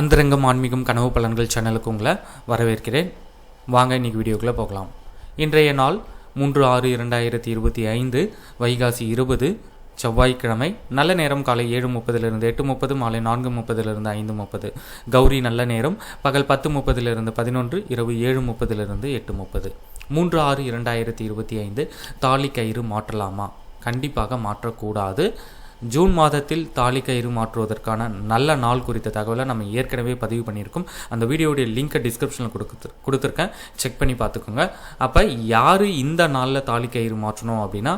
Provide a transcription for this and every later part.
அந்தரங்கம் ஆன்மீகம் கனவு பலன்கள் சேனலுக்கு உங்களை வரவேற்கிறேன். வாங்க இன்னைக்கு வீடியோக்குள்ளே போகலாம். இன்றைய நாள் மூன்று ஆறு இரண்டாயிரத்தி இருபத்தி ஐந்து வைகாசி இருபது செவ்வாய்க்கிழமை. நல்ல நேரம் காலை ஏழு முப்பதிலிருந்து எட்டு முப்பது மாலை நான்கு முப்பதிலிருந்து ஐந்து முப்பது. கௌரி நல்ல நேரம் பகல் பத்து முப்பதிலிருந்து பதினொன்று இரவு ஏழு முப்பதிலிருந்து எட்டு முப்பது. மூன்று ஆறு இரண்டாயிரத்தி இருபத்தி ஐந்து தாலி கயிறு மாற்றலாமா? கண்டிப்பாக மாற்றக்கூடாது. ஜூன் மாதத்தில் தாலி கயிறு மாற்றுவதற்கான நல்ல நாள் குறித்த தகவலை நம்ம ஏற்கனவே பதிவு பண்ணியிருக்கோம். அந்த வீடியோடைய லிங்கை டிஸ்கிரிப்ஷனில் கொடுத்து கொடுத்துருக்கேன். செக் பண்ணி பார்த்துக்கோங்க. அப்போ யார் இந்த நாளில் தாலி கயிறு மாற்றணும் அப்படின்னா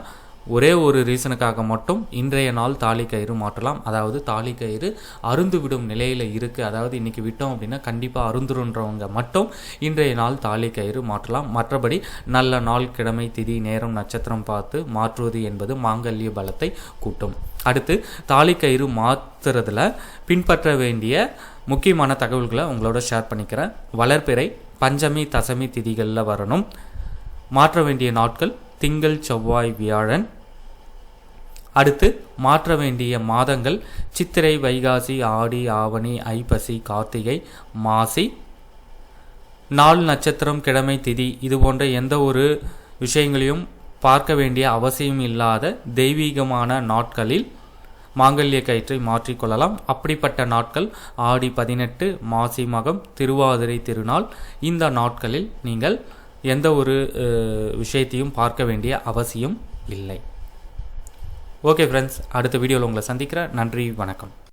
ஒரே ஒரு ரீசனுக்காக மட்டும் இன்றைய நாள் தாலி கயிறு மாற்றலாம். அதாவது தாலி கயிறு அருந்து விடும் நிலையில் இருக்குது அதாவது இன்றைக்கி விட்டோம் அப்படின்னா கண்டிப்பாக அருந்துருன்றவங்க மட்டும் இன்றைய நாள் தாலி கயிறு மாற்றலாம். மற்றபடி நல்ல நாள் கிழமை திதி நேரம் நட்சத்திரம் பார்த்து மாற்றுவது என்பது மாங்கல்ய பலத்தை கூட்டும். அடுத்து தாலி கயிறு மாற்றுறதுல பின்பற்ற வேண்டிய முக்கியமான தகவல்களை உங்களோட ஷேர் பண்ணிக்கிறேன். வளர்ப்பிறை பஞ்சமி தசமி திதிகளில் வரணும். மாற்ற வேண்டிய நாட்கள் திங்கள் செவ்வாய் வியாழன் அடுத்து மாற்ற வேண்டிய மாதங்கள் சித்திரை வைகாசி ஆடி ஆவணி ஐப்பசி கார்த்திகை மாசி நாள் நட்சத்திரம் கிழமை திதி இது போன்ற எந்த ஒரு விஷயங்களையும் பார்க்க வேண்டிய அவசியம் இல்லாத தெய்வீகமான நாட்களில் மாங்கல்ய கயிற்றை மாற்றிக்கொள்ளலாம் அப்படிப்பட்ட நாட்கள் ஆடி பதினெட்டு மாசி மகம் திருவாதிரை திருநாள் இந்த நாட்களில் நீங்கள் எந்த ஒரு விஷயத்தையும் பார்க்க வேண்டிய அவசியம் இல்லை. ஓகே ஃப்ரெண்ட்ஸ் அடுத்த வீடியோவில் உங்களை சந்திக்கிறேன். நன்றி வணக்கம்.